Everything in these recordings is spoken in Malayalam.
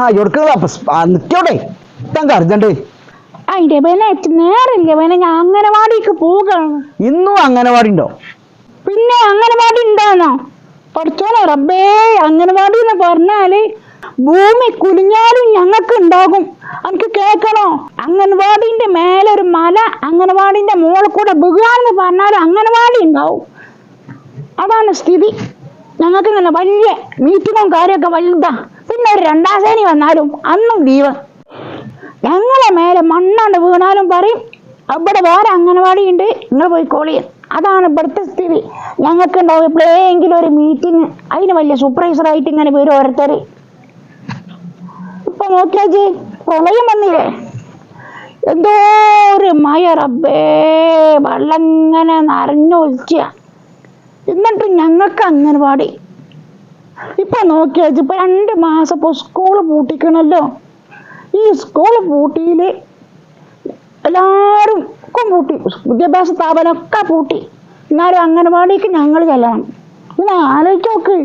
ആ എടുക്കുക നിൽക്കോട്ടെ ഇതാ അർജന്റ്? അതിന്റെ പിന്നെ നേരമില്ല പിന്നെ ഞാൻ അംഗനവാടിക്ക് പോവുകയാണ്. ഇന്നും അംഗനവാടി ഉണ്ടോ പിന്നെ അംഗനവാടി ഉണ്ടാണോ പഠിച്ചോളെ റബ്ബേ അംഗനവാടി എന്ന് പറഞ്ഞാൽ ഭൂമി കുലിഞ്ഞാലും ഞങ്ങൾക്ക് ഉണ്ടാകും. എനിക്ക് കേൾക്കണോ? അംഗൻവാടിന്റെ മേലെ ഒരു മല അംഗൻവാടിന്റെ മുകളിൽ കൂടെ ബുഗാന്ന് പറഞ്ഞാൽ അംഗൻവാടി ഉണ്ടാവും. അതാണ് സ്ഥിതി. ഞങ്ങൾക്ക് ഇങ്ങനെ വലിയ മീറ്റിങ്ങും കാര്യമൊക്കെ വലുതാ. ഒരു രണ്ടാം ശ്രേണി വന്നാലും അന്നും ലീവ്. ഞങ്ങളെ മേലെ മണ്ണാണ്ട് വീണാലും പറയും അവിടെ വേറെ അംഗനവാടി ഉണ്ട് നിങ്ങൾ പോയി കോളിയ അതാണ് ഇവിടുത്തെ സ്ഥിതി. ഞങ്ങൾക്ക് ഉണ്ടാവും എപ്പോഴെങ്കിലും ഒരു മീറ്റിംഗ് അതിന് വലിയ സൂപ്പർവൈസർ ആയിട്ട് ഇങ്ങനെ വരും ഓരോരുത്തർ. ഇപ്പൊ നോക്കിയാജി പ്രളയം വന്നില്ലേ? എന്തോ ഒരു മഴ റബ്ബേ വെള്ളം ഇങ്ങനെ നിറഞ്ഞൊലിച്ച എന്നിട്ട് ഞങ്ങൾക്ക് അംഗനവാടി ഇപ്പൊ നോക്കിയാജി ഇപ്പൊ രണ്ട് മാസം ഇപ്പൊ സ്കൂൾ പൂട്ടിക്കണല്ലോ. ഈ സ്കൂൾ പൂട്ടിയിൽ എല്ലാരും ഒക്കെ പൂട്ടി. വിദ്യാഭ്യാസ സ്ഥാപനമൊക്കെ പൂട്ടി. എന്നാലും അംഗനവാടിക്ക് ഞങ്ങൾ ചെല്ലണം. ഇത് ആലോചിച്ച് നോക്ക്.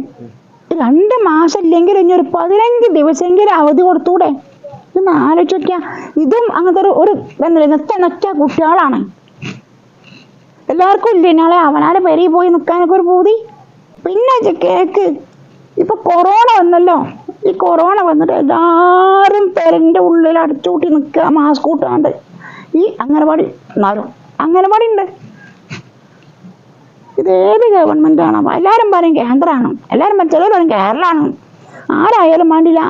രണ്ട് മാസം ഇല്ലെങ്കിൽ ഇനി ഒരു പതിനഞ്ച് ദിവസമെങ്കിലും അവധി കൊടുത്തൂടെ? ഇതൊന്ന് ആലോചിച്ച് നോക്കിയ ഇതും അങ്ങനത്തെ ഒരു ഒരു നെച്ച കുട്ടികളാണ്. എല്ലാവർക്കും ഇല്ലേ നാളെ അവനാലെ പെരയിൽ പോയി നിൽക്കാനൊക്കെ ഒരു പൂതി? പിന്നെ കേക്ക്. ഇപ്പൊ കൊറോണ വന്നല്ലോ. ഈ കൊറോണ വന്നിട്ട് എല്ലാവരും പെരന്റെ ഉള്ളിൽ അടച്ചുകൂട്ടി നിൽക്കുക മാസ്ക് കൂട്ടാണ്ട്. ഈ അംഗനവാടി എന്നാലും അംഗനവാടി ഉണ്ട്. ഇത് ഏത് ഗവൺമെന്റ് ആണോ? എല്ലാവരും പറയും കേന്ദ്രമാണ് എല്ലാവരും പറയും ചിലർ പറയും കേരളമാണ് ആരായാലും വേണ്ടില്ല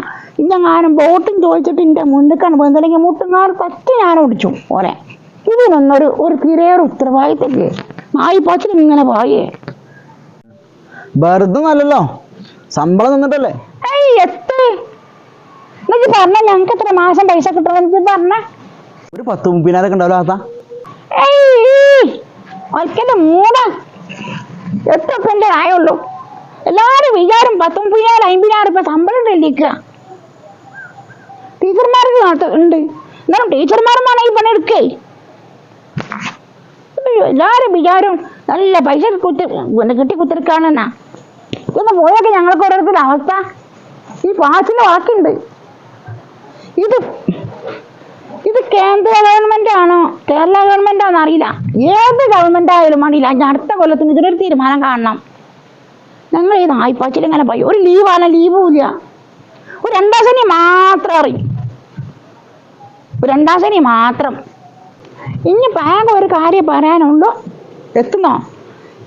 ഇഞ്ഞങ്ങാനും ബോട്ടും ചോദിച്ചിട്ട് എന്റെ മുന്നിക്കാണ് പോകുന്നതെങ്കിൽ മുട്ടുങ്ങാൽ പറ്റി ഞാൻ ഓടിച്ചു ഓരെ ഇതിനൊന്നൊരു ഒരു തിരയേറെ ഉത്തരവാദിത്തല്ലേ? നായി പച്ചിലും ഇങ്ങനെ പോയേ വെറുതെ നല്ലല്ലോ ശമ്പളം തന്നിട്ടല്ലേ ടീച്ചർമാരും എത്ര എന്നിട്ട് പറഞ്ഞ ഞങ്ങൾക്ക് എത്ര മാസം പൈസ കിട്ടണമെന്ന് പറഞ്ഞ. ഒരു പത്ത് ഉണ്ടാവില്ല ഒരിക്കലും എത്ര ആയുള്ളൂ. എല്ലാരും വിചാരം പത്തൊമ്പതിനായിരം അമ്പതിനായിരം ഇപ്പൊ ശമ്പളം തെളിയിക്കുക ടീച്ചർമാർക്ക് നാട്ട് ഉണ്ട്. എന്നാലും ടീച്ചർമാരെന്നാണ് ഈ പണിയെടുക്കേ. എല്ലാരും വിചാരം നല്ല പൈസ കുത്തി കിട്ടി കുത്തിരിക്കാണെന്നാ ഇതൊന്ന് പോയൊക്കെ ഞങ്ങൾക്ക് ഓരോരുത്തരുടെ അവസ്ഥ. ഈ പാച്ചിന് വാക്കുണ്ട്. ഇത് ഇത് കേന്ദ്ര ഗവൺമെന്റ് ആണോ? കേരള ഗവൺമെന്റ് ആണോ അറിയില്ല. ഏത് ഗവൺമെന്റ് ആയാലും ഞാൻ അടുത്ത കൊല്ലത്തിന് ഇതിനൊരു തീരുമാനം കാണണം. ഞങ്ങൾ ഈ നായ്പാച്ചിൽ ഇങ്ങനെ പോയി. ഒരു ലീവാണ് ലീവും ഇല്ല. ഒരു രണ്ടാം ശനി മാത്രം അറിയും. രണ്ടാം ശനി മാത്രം. ഇനി ബാങ്ക് ഒരു കാര്യം പറയാനുണ്ടോ? എത്തുന്നോ?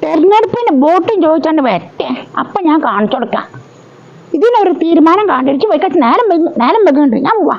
തെരഞ്ഞെടുപ്പിന് വോട്ടും ചോദിച്ചാണ്ട് വരട്ടെ. അപ്പം ഞാൻ കാണിച്ചു കൊടുക്കാം. ഇതിനൊരു തീരുമാനം കാണിച്ചു വയ്ക്കാൻ നേരം നേരം വെക്കുന്നുണ്ട് ഞാൻ പോവാ.